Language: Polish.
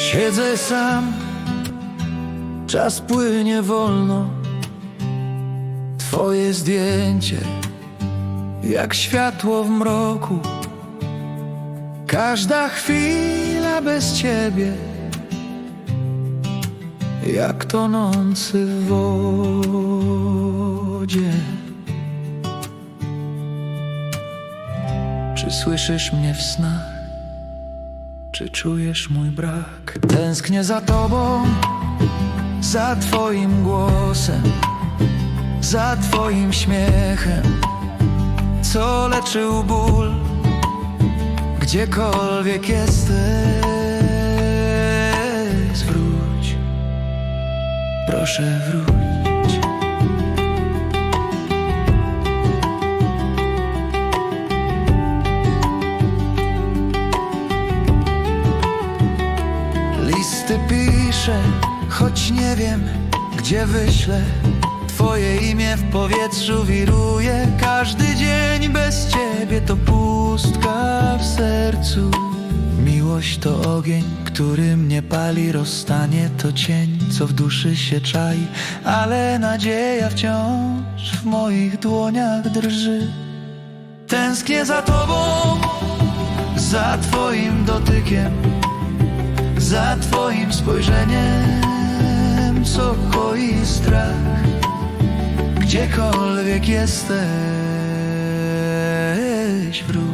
Siedzę sam, czas płynie wolno. Twoje zdjęcie, jak światło w mroku. Każda chwila bez ciebie, jak tonący w wodzie. Czy słyszysz mnie w snach? Czy czujesz mój brak? Tęsknię za tobą, za twoim głosem, za twoim śmiechem, co leczył ból, gdziekolwiek jesteś. Wróć, proszę wróć. Piszę, choć nie wiem, gdzie wyślę. Twoje imię w powietrzu wiruje. Każdy dzień bez ciebie to pustka w sercu. Miłość to ogień, który mnie pali. Rozstanie to cień, co w duszy się czai. Ale nadzieja wciąż w moich dłoniach drży. Tęsknię za tobą, za twoim dotykiem za Twoim spojrzeniem, co koi strach, gdziekolwiek jesteś, wróć.